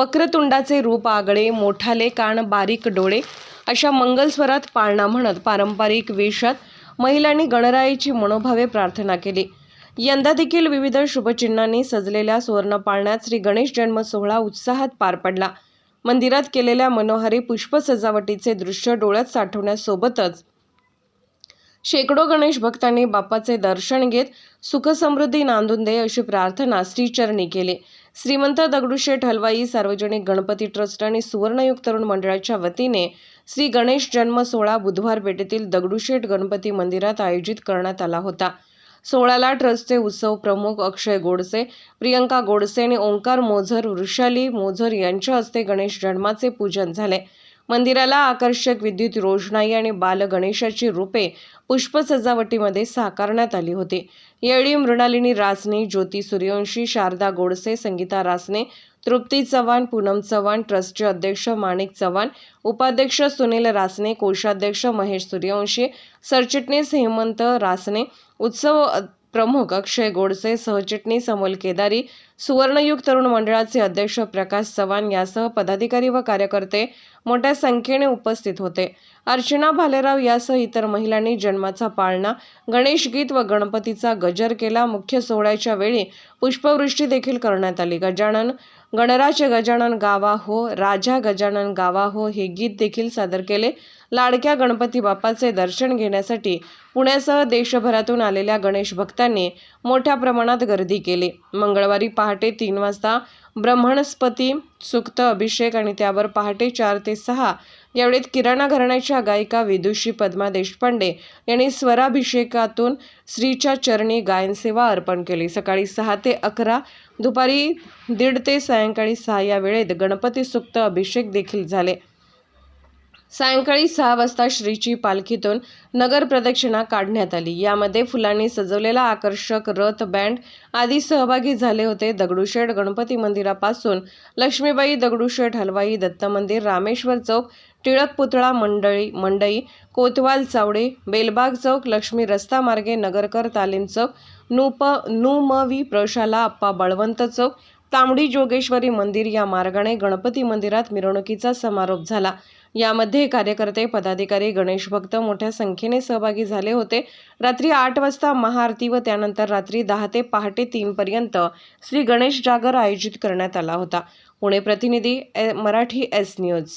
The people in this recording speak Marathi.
वक्रतुंडाचे रूप आगळे मोठाले कान बारीक डोळे अशा मंगलस्वरात पाळणा म्हणत पारंपरिक वेशात महिलांनी गणरायाची मनोभावे प्रार्थना केली. यंदा देखील विविध शुभचिन्हांनी सजलेल्या सुवर्ण पाळण्यात श्री गणेश जन्म सोहळा उत्साहात पार पडला. मंदिरात केलेल्या मनोहारी पुष्प सजावटीचे दृश्य डोळ्यात साठवण्यासोबतच शेकडो गणेश भक्तांनी बाप्पाचे दर्शन घेत सुखसमृद्धी नांदून दे अशी प्रार्थना श्रीचरणी केली. श्रीमंत दगडूशेठ हलवाई सार्वजनिक गणपती ट्रस्ट आणि सुवर्णयुग तरुण मंडळाच्या वतीने श्री गणेश जन्म सोहळा बुधवार पेठेतील दगडूशेठ गणपती मंदिरात आयोजित करण्यात आला होता. सोहळ्याला ट्रस्टचे उत्सव प्रमुख अक्षय गोडसे प्रियंका गोडसे आणि ओंकार मोझर वृषाली मोझर यांच्या हस्ते गणेश जन्माचे पूजन झाले. मंदिराला आकर्षक विद्युत रोषणाई आणि बाल गणेशाची रूपे पुष्प सजावटीमध्ये साकारण्यात आली होती. यावेळी मृणालिनी रासने ज्योती सूर्यवंशी शारदा गोडसे संगीता रासने तृप्ती चव्हाण पूनम चव्हाण ट्रस्टचे अध्यक्ष माणिक चव्हाण उपाध्यक्ष सुनील रासने कोषाध्यक्ष महेश सूर्यवंशी सरचिटणीस हेमंत रासने उत्सव प्रमुख अक्षय गोडसे सहचिटणीस अमोल केदारी सुवर्णयुग तरुण मंडळाचे अध्यक्ष प्रकाश चव्हाण यासह पदाधिकारी व कार्यकर्ते मोठ्या संख्येने उपस्थित होते. अर्चना भालेराव यासह इतर महिलांनी जन्माचा पाळणा गणेश गीत व गणपतीचा गजर केला. मुख्य सोहळ्याच्या वेळी पुष्पवृष्टी देखील करण्यात आली. गजानन गणराज गजानन गावा हो राजा गजानन गावा हो हे गीत देखील सादर केले. लाडक्या गणपती बाप्पाचे दर्शन घेण्यासाठी पुण्यासह देशभरातून आलेल्या गणेश भक्तांनी मोठ्या प्रमाणात गर्दी केली. मंगळवारी पहाटे तीन वाजता ब्रह्मणस्पती सुक्त अभिषेक आणि त्यावर पहाटे चार ते सहा यावेळेत किराणा घराण्याच्या गायिका विदुषी पद्मा देशपांडे यांनी स्वराभिषेकातून श्रीच्या चरणी गायनसेवा अर्पण केली. सकाळी सहा ते अकरा दुपारी दीड ते सायंकाळी सहा या वेळेत गणपती सुक्त अभिषेक देखील झाले. सायंकाळी सहा वाजता श्रीची पालखीतून नगर प्रदक्षिणा काढण्यात आली. यामध्ये फुलांनी सजवलेला आकर्षक रथ बँड आदी सहभागी झाले होते. दगडूशेठ गणपती मंदिरापासून लक्ष्मीबाई दगडूशेठ हलवाई दत्त मंदिर रामेश्वर चौक टिळक पुतळा मंडळी मंडई कोतवाल चावडे बेलबाग चौक लक्ष्मी रस्ता मार्गे नगरकर तालीम चौक नुप नुमवी प्रशाला अप्पा बळवंत चौक तांबडी जोगेश्वरी मंदिर या मार्गाने गणपती मंदिरात मिरवणुकीचा समारोप झाला. यामध्ये कार्यकर्ते पदाधिकारी गणेश भक्त मोठ्या संख्येने सहभागी झाले होते. रात्री आठ वाजता महाआरती व त्यानंतर रात्री दहा ते पहाटे तीनपर्यंत श्री गणेश जागर आयोजित करण्यात आला होता. पुणे प्रतिनिधी ए- मराठी एस न्यूज.